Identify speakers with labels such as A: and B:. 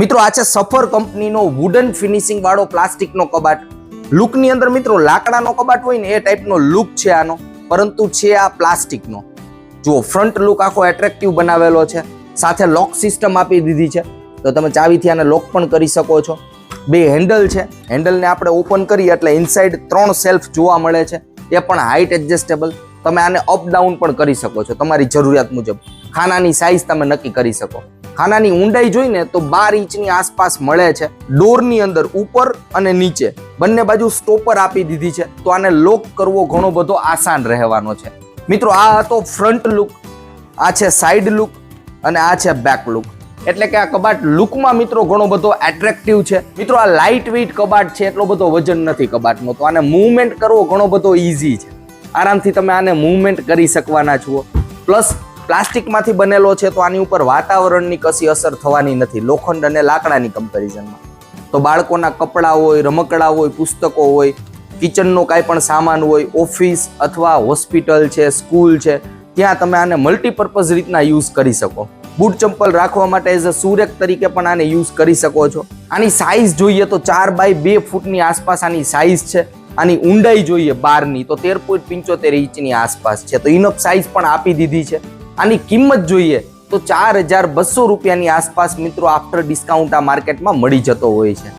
A: મિત્રો, આ છે સફર કંપનીનો વુડન ફિનિશિંગ વાળો પ્લાસ્ટિકનો કબાટ. લુકની અંદર મિત્રો, લાકડાનો કબાટ હોય ને, એ ટાઈપનો લુક છે આનો. પરંતુ છે આ પ્લાસ્ટિકનો. જુઓ ફ્રન્ટ લુક આખો એટ્રેક્ટિવ બનાવેલો છે. સાથે લોક સિસ્ટમ આપી દીધી છે. તો તમે ચાવીથી આને લોક પણ કરી શકો છો. બે હેન્ડલ છે. હેન્ડલને આપણે ઓપન કરીએ એટલે ઇનસાઇડ ત્રણ સેલ્ફ જોવા મળે છે. એ પણ હાઇટ એડજસ્ટેબલ તમે આને અપ ડાઉન પણ કરી શકો છો, તમારી જરૂરિયાત મુજબ. ખાનાની સાઇઝ તમે નક્કી કરી શકો. ખાનાની ઊંડાઈ જોઈને તો બાર ઇંચની આસપાસ મળે છે. ડોરની અંદર ઉપર અને નીચે. બંને બાજુ સ્ટોપર આપી દીધી છે. તો આને લોક કરવો ઘણો બધો આસાન રહેવાનો છે. મિત્રો, આ હતો ફ્રન્ટ લુક, આ છે સાઈડ લુક અને આ છે બેક લુક. એટલે કે આ કબાટ લુકમાં મિત્રો ઘણો બધો એટ્રેક્ટિવ છે. મિત્રો, આ લાઇટ વેઇટ કબાટ છે, એટલો બધો વજન નથી કબાટનો. તો આને મૂવમેન્ટ કરવો ઘણો બધો ઇઝી છે. આરામથી તમે આને મૂવમેન્ટ કરી શકવાના છો. પ્લસ પ્લાસ્ટિકમાંથી બનેલો છે તો આની ઉપર વાતાવરણની કશી અસર થવાની નથી. લોખંડ અને લાકડાની કમ્પેરિઝનમાં તો બાળકોના કપડાં હોય, રમકડાં હોય, પુસ્તકો હોય કિચનનો કાંઈ પણ સામાન હોય, ઓફિસ અથવા હોસ્પિટલ છે, સ્કૂલ છે, ત્યાં તમે આને મલ્ટીપર્પઝ રીતના યુઝ કરી શકો. બૂટ ચંપલ રાખવા માટે એઝ અ સુરેક તરીકે પણ આને યુઝ કરી શકો છો. આની સાઇઝ જોઈએ તો ચાર બાય બે ફૂટની આસપાસ આની સાઇઝ છે. આની ઊંડાઈ જોઈએ બારની તો તેર પોઈન્ટ પંચોતેર ઇંચની આસપાસ છે. તો ઇનફ સાઇઝ પણ આપી દીધી છે. આની કિંમત જોઈએ તો ચાર હજાર બસો રૂપિયાની આસપાસ મિત્રો આફ્ટર ડિસ્કાઉન્ટ આ માર્કેટમાં મળી જતો હોય છે.